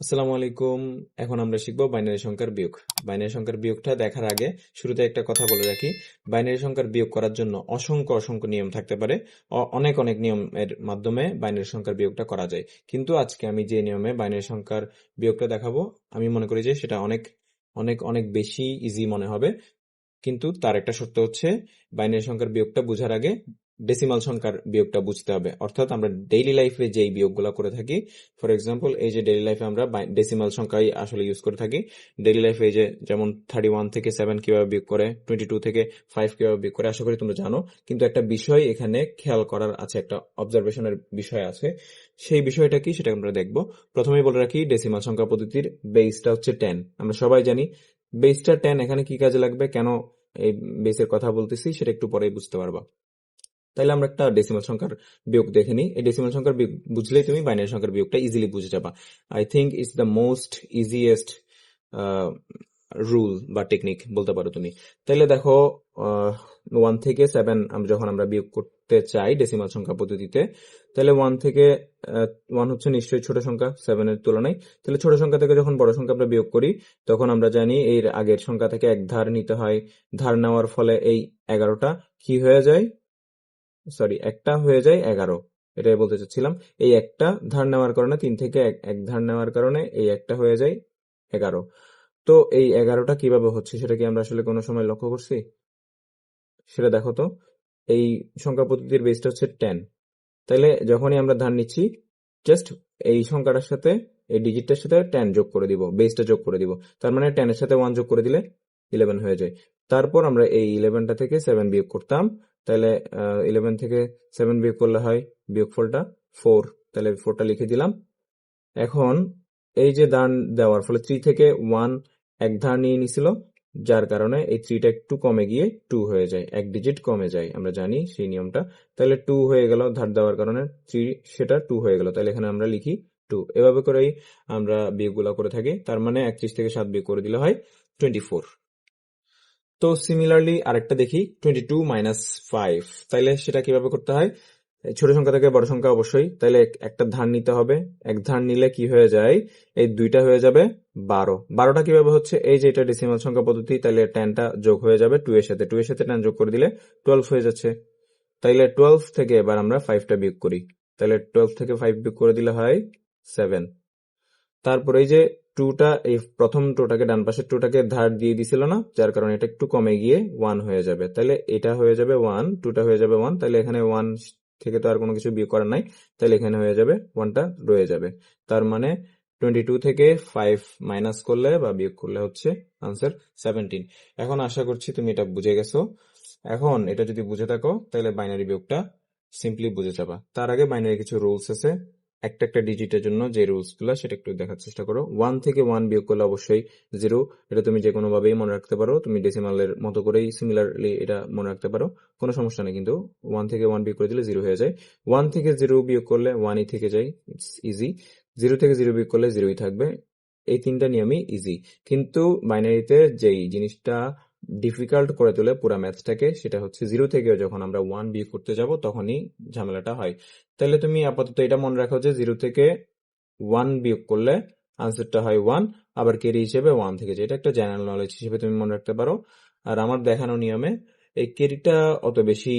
আসসালামু আলাইকুম। এখন আমরা শিখব বাইনারি সংখ্যার বিয়োগ। বাইনারি সংখ্যার বিয়োগটা দেখার আগে শুরুতে একটা কথা বলে রাখি। বাইনারি সংখ্যার বিয়োগ করার জন্য অসংখ্য অসংখ্য নিয়ম থাকতে পারে। অনেক অনেক নিয়মের মাধ্যমে বাইনারি সংখ্যার বিয়োগটা করা যায়। কিন্তু আজকে আমি যে নিয়মে বাইনারি সংখ্যার বিয়োগটা দেখাবো, আমি মনে করি যে সেটা অনেক অনেক অনেক বেশি ইজি মনে হবে। কিন্তু তার একটা শর্ত হচ্ছে, বাইনারি সংখ্যার বিয়োগটা বোঝার আগে ডেসিমাল সংখ্যার বিয়োগটা বুঝতে হবে। অর্থাৎ আমরা ডেইলি লাইফে যেই বিয়োগগুলো করে থাকি ফর এক্সাম্পল এই যে ডেইলি লাইফে আমরা ডেসিমাল সংখ্যাই আসলে ইউজ করে থাকি। ডেইলি লাইফে এই যে যেমন থার্টি ওয়ান থেকে সেভেন কীভাবে বিয়োগ করে টোয়েন্টি টু থেকে ফাইভ কীভাবে বিয়োগ করে, আশা করি তোমরা জানো। কিন্তু একটা বিষয় এখানে খেয়াল করার আছে, একটা অবজারভেশনের বিষয় আছে। সেই বিষয়টা কি সেটা আমরা দেখব। প্রথমেই বলে রাখি ডেসিমাল সংখ্যা পদ্ধতির বেসটা হচ্ছে টেন আমরা সবাই জানি বেসটা টেন এখানে কি কাজে লাগবে? কেন এই বেসের কথা বলতেছি, সেটা একটু পরেই বুঝতে পারবা। তাইলে আমরা একটা ডেসিমাল সংখ্যার বিয়োগ দেখে নিই। এই ডেসিমাল সংখ্যার বিয়োগ বুঝলেই তুমি বাইনারি সংখ্যার বিয়োগটা ইজিলি বুঝে যাবা। I think it's the most easiest rule বা টেকনিক বলতে পারো তুমি। তাহলে দেখো ওয়ান থেকে সেভেন যখন আমরা বিয়োগ করতে চাই ডেসিমাল সংখ্যা পদ্ধতিতে তাহলে ওয়ান থেকে ওয়ান হচ্ছে নিশ্চয়ই ছোট সংখ্যা সেভেনের তুলনায়। তাহলে ছোট সংখ্যা থেকে যখন বড় সংখ্যা আমরা বিয়োগ করি, তখন আমরা জানি এর আগের সংখ্যা থেকে এক ধার নিতে হয়। ধার নেওয়ার ফলে এই এগারোটা কি হয়ে যায়? সরি একটা হয়ে যায় এগারো। এটাই বলতে চাচ্ছিলাম। এই একটা ধার নেওয়ার কারণে তিন থেকে এক ধার নেওয়ার কারণে এই একটা হয়ে যায় এগারো। তো এই এগারোটা কীভাবে হচ্ছে সেটা কি আমরা আসলে কোনো সময় লক্ষ্য করছি? সেটা দেখো তো। এই সংখ্যা পদ্ধতির বেসটা হচ্ছে টেন তাহলে যখনই আমরা ধার নিচ্ছি জাস্ট এই সংখ্যাটার সাথে, এই ডিজিটটার সাথে টেন যোগ করে দিব বেসটা যোগ করে দিব। তার মানে টেনের সাথে ওয়ান যোগ করে দিলে ইলেভেন হয়ে যায়। তারপর আমরা এই ইলেভেনটা থেকে সেভেন বিয়োগ করতাম তাহলে ইলেভেন থেকে সেভেন বিয়োগ করলে হয় বিয়োগফলটা ফোর তাহলে ফোরটা লিখে দিলাম। এখন এই যে দান দেওয়ার ফলে থ্রি থেকে ওয়ান এক ধার নিয়ে নিছিল, যার কারণে এই থ্রিটা একটু কমে গিয়ে টু হয়ে যায়, এক ডিজিট কমে যায়, আমরা জানি সেই নিয়মটা। তাহলে টু হয়ে গেল ধার দেওয়ার কারণে থ্রি সেটা টু হয়ে গেল, তাহলে এখানে আমরা লিখি টু এভাবে করেই আমরা বিয়োগগুলো করে থাকি, তার মানে একত্রিশ থেকে সাত বিয়োগ করে দিলে হয় টোয়েন্টি ফোর তো সিমিলারলি আরেকটা দেখি টোয়েন্টি টু মাইনাস ফাইভ তাইলে সেটা কীভাবে করতে হয়? ছোট সংখ্যা থেকে বড় সংখ্যা অবশ্যই। তাইলে একটা ধার নিতে হবে। এক ধার নিলে কি হয়ে যায়? এই দুইটা হয়ে যাবে বারো। বারোটা কীভাবে হচ্ছে? এই যে এটা ডেসিমাল সংখ্যা পদ্ধতি, তাইলে টেনটা যোগ হয়ে যাবে টু এর সাথে। টু এর সাথে টেন যোগ করে দিলে টুয়েলভ হয়ে যাচ্ছে। তাইলে টুয়েলভ থেকে এবার আমরা ফাইভটা বিয়োগ করি। তাহলে টুয়েলভ থেকে ফাইভ বিয়োগ করে দিলে হয় সেভেন তারপর এই যে টুটা, এই প্রথম টুটাকে, ডান পাশের টুটাকে ধার দিয়ে দিছিল না, যার কারণে এটা একটু কমে গিয়ে ওয়ান হয়ে যাবে। তাহলে এটা হয়ে যাবে ওয়ান টুটা হয়ে যাবে ওয়ান তাহলে এখানে ওয়ান থেকে তো আর কোনো কিছু বিয়োগ করার নাই, তাহলে এখানে হয়ে যাবে ওয়ানটা রয়ে যাবে। তার মানে টোয়েন্টি টু থেকে ফাইভ মাইনাস করলে বা বিয়োগ করলে হচ্ছে আনসার সেভেন্টিন এখন আশা করছি তুমি এটা বুঝে গেছো। এখন এটা যদি বুঝে থাকো, তাহলে বাইনারি বিয়োগটা সিম্পলি বুঝে যাবা। তার আগে বাইনারি কিছু রুলস আছে। একটা একটা ডিজিটের জন্য যে রুলসগুলো সেটা একটু দেখার চেষ্টা করো। ওয়ান থেকে ওয়ান বিয়োগ করলে অবশ্যই জিরো এটা তুমি যে কোনো ভাবেই মনে রাখতে পারো। তুমি ডেসিমালের মতো করেই সিমিলারলি এটা মনে রাখতে পারো। কোনো সমস্যা নেই কিন্তু ওয়ান থেকে ওয়ান বিয়োগ করে দিলে জিরো হয়ে যায়। ওয়ান থেকে জিরো বিয়োগ করলে ওয়ানই থেকে যায়। ইটস ইজি জিরো থেকে জিরো বিয়োগ করলে জিরোই থাকবে। এই তিনটা নিয়মই ইজি কিন্তু বাইনারিতে যেই জিনিসটা ডিফিকাল্ট করে তোলে পুরো ম্যাথসটাকে সেটা হচ্ছে জিরো থেকে যখন আমরা ওয়ান বিয়োগ করতে যাব, তখনই ঝামেলাটা হয়। তাহলে তুমি আপাতত এটা মনে রাখো যে জিরো থেকে ওয়ান বিয়োগ করলে আনসারটা হয় ওয়ান আবার কেরি হিসেবে ওয়ান থেকে যায়। এটা একটা জেনারেল নলেজ হিসেবে তুমি মনে রাখতে পারো। আর আমার দেখানো নিয়মে এই কেরিটা অত বেশি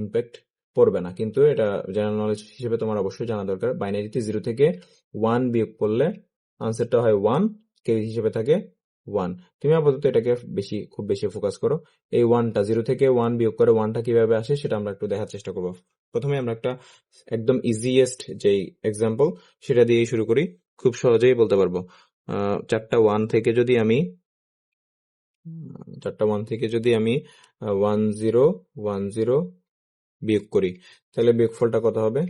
ইম্প্যাক্ট পড়বে না। কিন্তু এটা জেনারেল নলেজ হিসেবে তোমার অবশ্যই জানা দরকার। বাইনারিতে জিরো থেকে ওয়ান বিয়োগ করলে আনসারটা হয় ওয়ান কেরি হিসেবে থাকে ওয়ান তুমি আপাতত এটাকে বেশি, খুব বেশি ফোকাস করো। এই ওয়ানটা জিরো থেকে ওয়ান বিয়োগ করে ওয়ানটা কীভাবে আসে সেটা আমরা একটু দেখার চেষ্টা করব। প্রথমে আমরা একটা একদম ইজিয়েস্ট যেই এক্সাম্পল সেটা দিয়ে শুরু করি। খুব সহজেই বলতে পারব। চারটা ওয়ান থেকে যদি আমি, চারটা ওয়ান থেকে যদি আমি ওয়ান জিরো ওয়ান জিরো বিয়োগ করি, তাহলে বিয়োগফলটা কত হবে?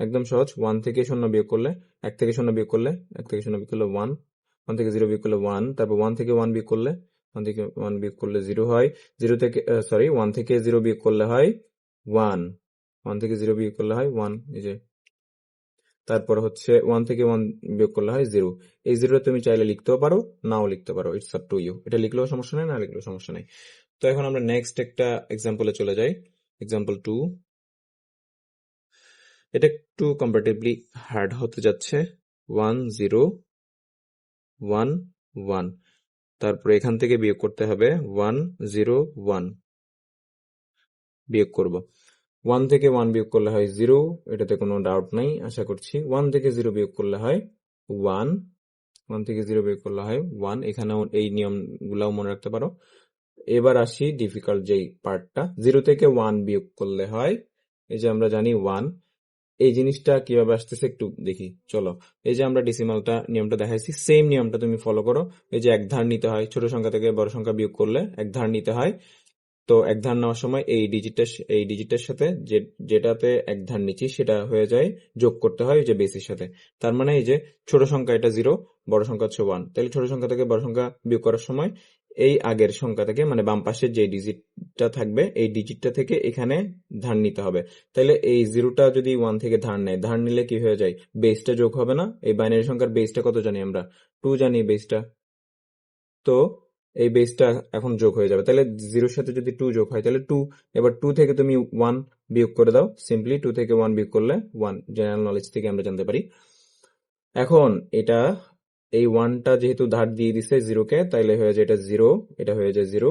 একদম সহজ। ওয়ান থেকে শূন্য বিয়োগ করলে, এক থেকে শূন্য বিয়োগ করলে, এক থেকে শূন্য বিয়োগ করলে ওয়ান ওয়ান থেকে জিরো বিয়োগ করলে ওয়ান তারপর ওয়ান থেকে ওয়ান বিয়োগ করলে ওয়ান থেকে ওয়ান বিয়োগ করলে জিরো হয়। জিরো থেকে সরি ওয়ান থেকে জিরো বিয়োগ করলে হয় ওয়ান ওয়ান থেকে জিরো বিয়োগ করলে হয় ওয়ান এই যে। তারপর হচ্ছে ওয়ান থেকে ওয়ান বিয়োগ করলে হয় জিরো এই জিরো তুমি চাইলে লিখতেও পারো, নাও লিখতে পারো ইটস আপ টু ইউ এটা লিখলেও সমস্যা নেই, না লিখলেও সমস্যা নেই। তো এখন আমরা নেক্সট একটা এক্সাম্পলে চলে যাই। এক্সাম্পল টু এটা একটু কম্পারেটিভলি হার্ড হতে যাচ্ছে। One zero one one. তারপরে এখান থেকে বিয়োগ করতে হবে ওয়ান, জিরো, ওয়ান। বিয়োগ করব। ওয়ান থেকে ওয়ান বিয়োগ করলে হয় জিরো, এটাতে কোনো ডাউট নাই, আশা করছি। ওয়ান থেকে জিরো বিয়োগ করলে হয় ওয়ান। ওয়ান থেকে জিরো বিয়োগ করলে হয় ওয়ান। এখানেও এই নিয়মগুলাও মনে রাখতে পারো। এবার আসি ডিফিকাল্ট যেই পার্টটা জিরো থেকে ওয়ান বিয়োগ করলে হয়, এই যে আমরা জানি ওয়ান এই জিনিসটা কীভাবে আসতেছে একটু দেখি। চলো, এই যে আমরা ডিসিমালটা নিয়মটা দেখাইছি সেম নিয়মটা তুমি ফলো করো। এই যে এক ধার নিতে হয়, ছোট সংখ্যা থেকে বড় সংখ্যা বিয়োগ করলে এক ধার নিতে হয়। তো এক ধার নেওয়ার সময় এই ডিজিটটা এই ডিজিটের সাথে যে, যেটাতে এক ধার নিচ্ছি সেটা হয়ে যায়, যোগ করতে হয় যে বেসের সাথে। তার মানে এই যে ছোট সংখ্যা এটা জিরো বড় সংখ্যা হচ্ছে ওয়ান তাহলে ছোট সংখ্যা থেকে বড় সংখ্যা বিয়োগ করার সময় এই আগের সংখ্যা থেকে মানে বাম পাশের যে ডিজিটটা থাকবে, এই ডিজিটটা থেকে এখানে ধার নিতে হবে। তাহলে এই জিরোটা যদি ওয়ান থেকে ধার নেয়, ধার নিলে কি হয়ে যায়? বেসটা যোগ হবে না। এই বাইনারি সংখ্যার বেসটা কত জানি আমরা? টু জানি বেসটা তো এই বেসটা এখন যোগ হয়ে যাবে। তাহলে জিরোর সাথে যদি টু যোগ হয়, তাহলে টু এবার টু থেকে তুমি ওয়ান বিয়োগ করে দাও। সিম্পলি টু থেকে ওয়ান বিয়োগ করলে ওয়ান জেনারেল নলেজ থেকে আমরা জানতে পারি। এখন এটা এই ওয়ানটা যেহেতু ধার দিয়ে দিছে জিরোকে তাইলে হয়ে যায় এটা জিরো এটা হয়ে যায় জিরো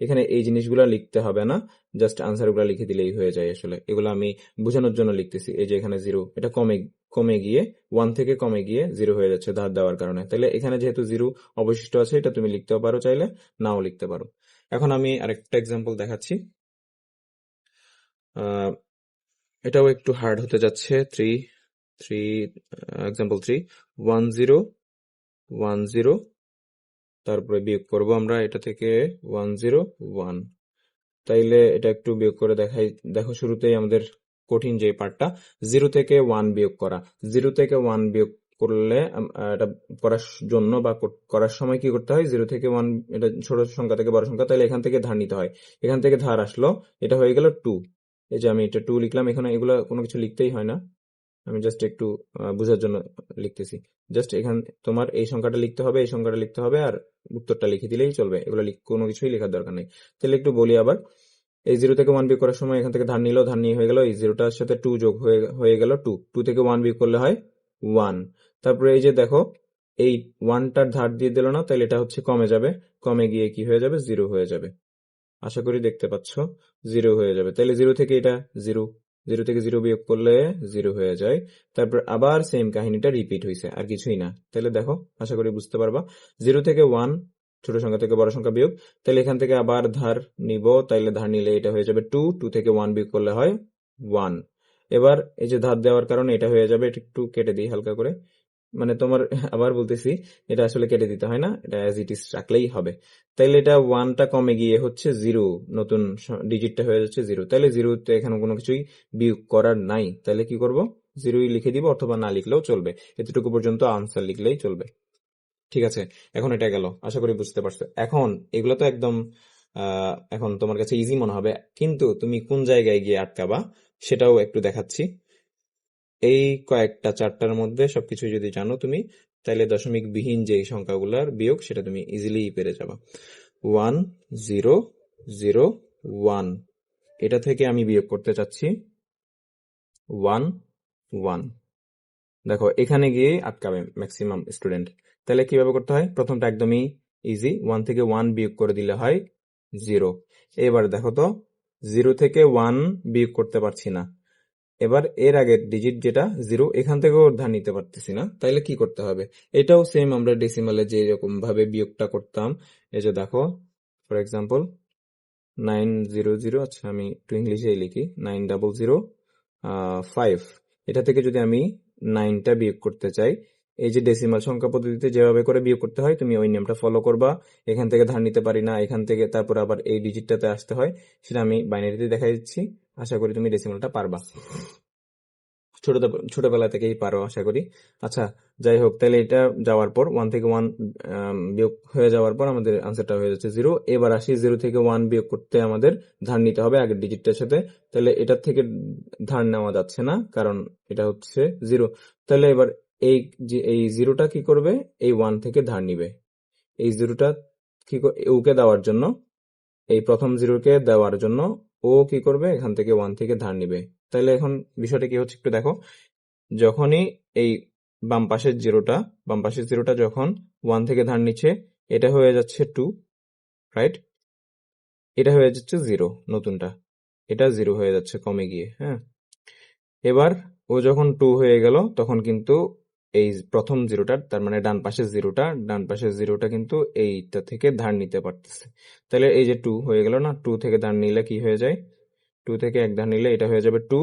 এখানে এই জিনিসগুলো লিখতে হবে না জাস্ট আনসারগুলো লিখে দিলেই হয়ে যায় আসলে। এগুলো আমি বোঝানোর জন্য লিখতেছি, এই যে এখানে জিরো এটা কমে কমে গিয়ে ওয়ান থেকে কমে গিয়ে জিরো হয়ে যাচ্ছে ধার দেওয়ার কারণে। তাহলে এখানে যেহেতু জিরো অবশিষ্ট আছে, এটা তুমি লিখতেও পারো চাইলে, নাও লিখতে পারো। এখন আমি আরেকটা এক্সাম্পল দেখাচ্ছি। এটাও একটু হার্ড হতে যাচ্ছে three three example three one zero one zero তারপরে বিয়োগ করব আমরা, এটা থেকে ওয়ান জিরো ওয়ান তাইলে এটা একটু বিয়োগ করে দেখাই, দেখো শুরুতেই আমাদের কঠিন যে পার্টটা জিরো থেকে ওয়ান বিয়োগ করা। জিরো থেকে ওয়ান বিয়োগ করলে এটা করার জন্য বা কর- করার সময় কি করতে হয়? জিরো থেকে ওয়ান এটা ছোট সংখ্যা থেকে বড় সংখ্যা তাহলে এখান থেকে ধার নিতে হয়। এখান থেকে ধার আসলো, এটা হয়ে গেল টু এই যে আমি এটা টু লিখলাম, এখানে এগুলো কোনো কিছু লিখতেই হয় না। আমি জাস্ট একটু বোঝার জন্য লিখতেছি। জাস্ট এখান, তোমার এই সংখ্যাটা লিখতে হবে, এই সংখ্যাটা লিখতে হবে আর উত্তরটা লিখে দিলেই চলবে। এগুলো কোনো কিছুই লেখার দরকার নেই। তাহলে একটু বলি আবার। এই জিরো থেকে ওয়ান বিয়োগ করার সময় এখান থেকে ধার নিল, ধার নিয়ে হয়ে গেল, এই জিরোটার সাথে টু যোগ হয়ে হয়ে গেল টু টু থেকে ওয়ান বিয়োগ করলে হয় ওয়ান তারপরে এই যে দেখো, এই ওয়ানটার ধার দিয়ে দিল না, তাহলে এটা হচ্ছে কমে যাবে। কমে গিয়ে কি হয়ে যাবে? জিরো হয়ে যাবে। আশা করি দেখতে পাচ্ছ জিরো হয়ে যাবে। তাহলে জিরো থেকে এটা জিরো জিরো থেকে জিরো বিয়োগ করলে জিরো হয়ে যায়। তারপর আবার সেম কাহিনীটা রিপিট হয়েছে আর কিছুই না। তাহলে দেখো, আশা করি বুঝতে পারবা। জিরো থেকে ওয়ান ছোট সংখ্যা থেকে বড় সংখ্যা বিয়োগ, তাহলে এখান থেকে আবার ধার নিব, তাইলে ধার নিলে এটা হয়ে যাবে টু টু থেকে ওয়ান বিয়োগ করলে হয় ওয়ান এবার এই যে ধার দেওয়ার কারণে এটা হয়ে যাবে এটা একটু কেটে দিই হালকা করে। মানে তোমার আবার বলতেছি, এটা আসলে কেটে দিতে হয় না, এটা অ্যাজ ইট ইজ রাখলেই হবে। তাইলে এটা ওয়ানটা কমে গিয়ে হচ্ছে জিরো নতুন ডিজিটটা হয়ে যাচ্ছে জিরো তাইলে জিরোতে এখানে কোনো কিছুই বিয়োগ করার নাই। তাহলে কি করব? জিরোই লিখে দিব অথবা না লিখলেও চলবে। এতটুকু পর্যন্ত আনসার লিখলেই চলবে। ঠিক আছে, এখন এটা গেল, আশা করি বুঝতে পারছ। এখন, এগুলো তো একদম এখন তোমার কাছে ইজি মনে হবে। কিন্তু তুমি কোন জায়গায় গিয়ে আটকাবা, সেটাও একটু দেখাচ্ছি। এই কয়েকটা চারটার মধ্যে সবকিছু যদি জানো তুমি তাহলে দশমিক বিহীন যে সংখ্যাগুলোর বিয়োগ, সেটা তুমি ইজিলি পেরে যাবা। One, zero zero, one. এটা থেকে আমি বিয়োগ করতে চাচ্ছি। One one. দেখো, এখানে গিয়ে আটকাবে ম্যাক্সিমাম স্টুডেন্ট তাহলে কীভাবে করতে হয়? প্রথমটা একদমই ইজি ওয়ান থেকে ওয়ান বিয়োগ করে দিলে হয় জিরো। এবার দেখো তো, জিরো থেকে ওয়ান বিয়োগ করতে পারছি না। এবার এর আগের ডিজিট যেটা জিরো এখান থেকেও ধার নিতে পারতেছি না। তাইলে কি করতে হবে? এটাও সেম আমরা ডেসিমালে যে রকম ভাবে বিয়োগটা করতাম, এই যে দেখো for example nine zero zero আচ্ছা আমি একটু ইংলিশেই লিখি নাইন ডাবল জিরো ফাইভ এটা থেকে যদি আমি নাইনটা বিয়োগ করতে চাই এই যে ডেসিমাল সংখ্যা পদ্ধতিতে যেভাবে করে বিয়োগ করতে হয়, তুমি ওই নিয়মটা ফলো করবা। এখান থেকে ধার নিতে পারি না, এখান থেকে তারপর আবার এই ডিজিটটাতে আসতে হয়, সেটা আমি বাইনারিতে দেখা দিচ্ছি। আশা করি তুমি ডেসিমালটা পারবা। ছোট ছোটবেলা থেকেই পারো, আশা করি। আচ্ছা যাই হোক, তাহলে এটা যাওয়ার পর ওয়ান থেকে ওয়ান বিয়োগ হয়ে যাওয়ার পর আমাদের আনসারটা হয়ে যাচ্ছে জিরো এবার আসি জিরো থেকে ওয়ান বিয়োগ করতে আমাদের ধার নিতে হবে আগের ডিজিটটার সাথে। তাহলে এটার থেকে ধার নেওয়া যাচ্ছে না, কারণ এটা হচ্ছে জিরো তাহলে এবার এই এই জিরোটা কি করবে? এই ওয়ান থেকে ধার নিবে। এই জিরোটা কি ওকে দেওয়ার জন্য, এই প্রথম জিরোকে দেওয়ার জন্য ও কি করবে? এখান থেকে ওয়ান থেকে ধার নিবে। তাহলে এখন বিষয়টা কি হচ্ছে একটু দেখো। যখনই এই বাম পাশের জিরোটা, বাম পাশের জিরোটা যখন ওয়ান থেকে ধার নিচ্ছে, এটা হয়ে যাচ্ছে টু রাইট এটা হয়ে যাচ্ছে জিরো নতুনটা। এটা জিরো হয়ে যাচ্ছে কমে গিয়ে হ্যাঁ? এবার ও যখন টু হয়ে গেল, তখন কিন্তু এই প্রথম জিরোটা, তার মানে ডান পাশের জিরোটা, ডান পাশের জিরোটা কিন্তু এইটা থেকে ধার নিতে পারতেছে। তাহলে এই যে টু হয়ে গেল না টু থেকে ধার নিলে কি হয়ে যায়? টু থেকে এক ধার নিলে এটা হয়ে যাবে টু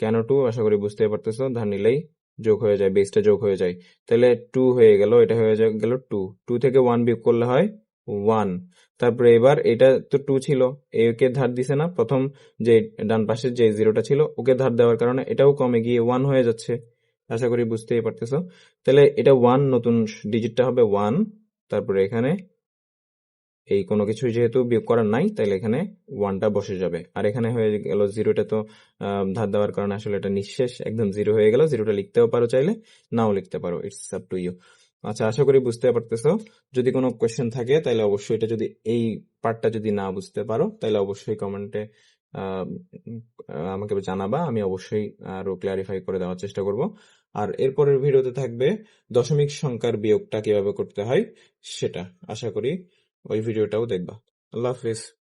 কেন টু আশা করি বুঝতে পারতেছো, ধার নিলেই যোগ হয়ে যায় বেসটা যোগ হয়ে যায়। তাহলে টু হয়ে গেল, এটা হয়ে গেল টু টু থেকে ওয়ান বিয়োগ করলে হয় ওয়ান তারপরে এবার এটা তো টু ছিল একে ধার দিছে না। প্রথম যে ডান পাশের যে জিরোটা ছিল, ওকে ধার দেওয়ার কারণে এটাও কমে গিয়ে ওয়ান হয়ে যাচ্ছে। আশা করি বুঝতেই পারতেছো। তাহলে এটা ওয়ান নতুন ডিজিটটা হবে ওয়ান তারপরে এখানে এই কোনো কিছু যেহেতু বিয়োগ করার নাই, তাহলে এখানে ওয়ানটা বসে যাবে। আর এখানে হয়ে গেল জিরোটা তো ধার দেওয়ার কারণে আসলে এটা নিঃশেষ, একদম জিরো হয়ে গেল। জিরোটা লিখতেও পারো চাইলে, নাও লিখতে পারো ইটস আপ টু ইউ আচ্ছা আশা করি বুঝতে পারতেছো। যদি কোনো কোয়েশ্চেন থাকে, তাহলে অবশ্যই এটা যদি এই পার্টটা যদি না বুঝতে পারো, তাহলে অবশ্যই কমেন্টে আমাকে জানাবা, আমি অবশ্যই আরও ক্লারিফাই করে দেওয়ার চেষ্টা করব। আর এরপরের ভিডিওতে থাকবে দশমিক সংখ্যার বিয়োগটা কীভাবে করতে হয় সেটা। আশা করি ওই ভিডিওটাও দেখবা। আল্লাহ হাফিজ।